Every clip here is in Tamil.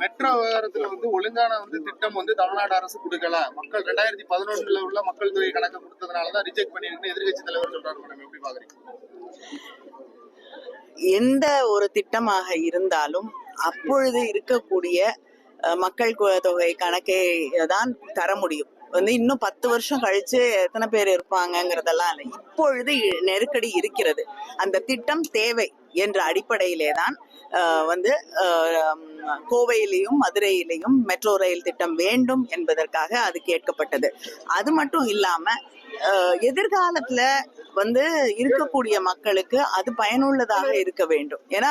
மெட்ரோ விவகாரத்துல வந்து ஒழுங்கான வந்து திட்டம் வந்து தமிழ்நாடு அரசு கொடுக்கல. மக்கள் ரெண்டாயிரத்தி பதினொன்றுல உள்ள மக்கள் தொகை கணக்கு கொடுத்ததுனாலதான் ரிஜெக்ட் பண்ணிருக்குன்னு எதிர்கட்சி தலைவர் சொல்றாரு மேடம். எப்படி பாக்குறீங்க? எந்த ஒரு திட்டமாக இருந்தாலும் அப்பொழுது இருக்கக்கூடிய மக்கள் தொகை கணக்கை தான் தர முடியும். வந்து இன்னும் பத்து வருஷம் கழிச்சு எத்தனை பேர் இருப்பாங்கங்கிறதெல்லாம் இல்லை. இப்பொழுது நெருக்கடி இருக்கிறது. அந்த திட்டம் தேவை என்ற அடிப்படையிலே தான் வந்து கோவையிலையும் மதுரையிலையும் மெட்ரோ ரயில் திட்டம் வேண்டும் என்பதற்காக அது கேட்கப்பட்டது. அது மட்டும் இல்லாம எதிர்காலத்துல வந்து இருக்கக்கூடிய மக்களுக்கு அது பயனுள்ளதாக இருக்க வேண்டும். ஏன்னா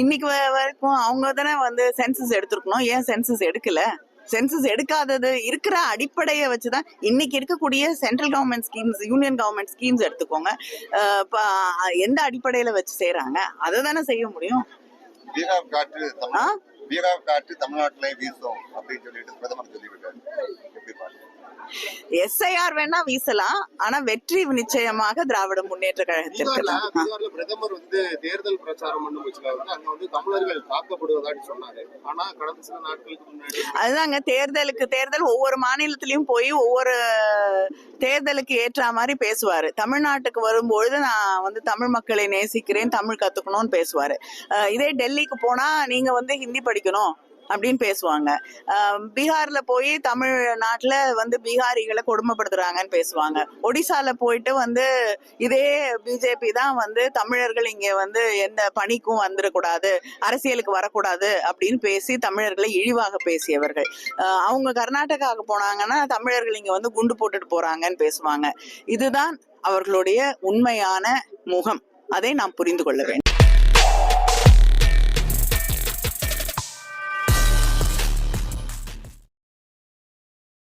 இன்னைக்கு வரைக்கும் அவங்க தானே வந்து சென்சஸ் எடுத்திருக்கணும். ஏன் சென்சஸ் எடுக்கல? சென்சஸ் எடுக்காதது இருக்கிற அடிப்படையை வச்சுதான் இன்னைக்கு இருக்கக்கூடிய central government schemes union government schemes எடுத்துக்கோங்க. எந்த அடிப்படையில வச்சு செய்யறாங்க அதை தானே செய்ய முடியும்? பீகார் காற்று தமிழ்நாட்டுல வீசும் அப்படின்னு சொல்லிட்டு பிரதமர் பாருங்க எஸ்ஐஆர் வேணா வீசலாம். ஆனா வெற்றி நிச்சயமாக திராவிட முன்னேற்ற கழகத்திற்கு பிரதமர் வந்து தேர்தல் பிரச்சாரம் பண்ணும் வந்து அங்க வந்து தமிழர்கள் தாக்கப்படுவதாடி சொன்னாரு. ஆனா கடந்த சில நாட்களுக்கு முன்னாடி அதுதாங்க தேர்தலுக்கு தேர்தல் ஒவ்வொரு மாநிலத்திலயும் போய் ஒவ்வொரு தேர்தலுக்கு ஏற்ற மாதிரி பேசுவாரு. தமிழ்நாட்டுக்கு வரும்பொழுது நான் வந்து தமிழ் மக்களை நேசிக்கிறேன் தமிழ் கத்துக்கணும்னு பேசுவாரு. இதே டெல்லிக்கு போனா நீங்க வந்து ஹிந்தி படிக்கணும். அப்படின்னு பேசுவாங்க. பீகார்ல போய் தமிழ்நாட்டுல வந்து பீகாரிகளை கொடுமைப்படுத்துறாங்கன்னு பேசுவாங்க. ஒடிசால போயிட்டு வந்து இதே பிஜேபி தான் வந்து தமிழர்கள் இங்க வந்து எந்த பணிக்கும் வந்துடக்கூடாது அரசியலுக்கு வரக்கூடாது அப்படின்னு பேசி தமிழர்களை இழிவாக பேசியவர்கள். அவங்க கர்நாடகாவுக்கு போனாங்கன்னா தமிழர்கள் இங்க வந்து குண்டு போட்டுட்டு போறாங்கன்னு பேசுவாங்க. இதுதான் அவர்களுடைய உண்மையான முகம். அதை நாம் புரிந்து கொள்ள வேண்டும்.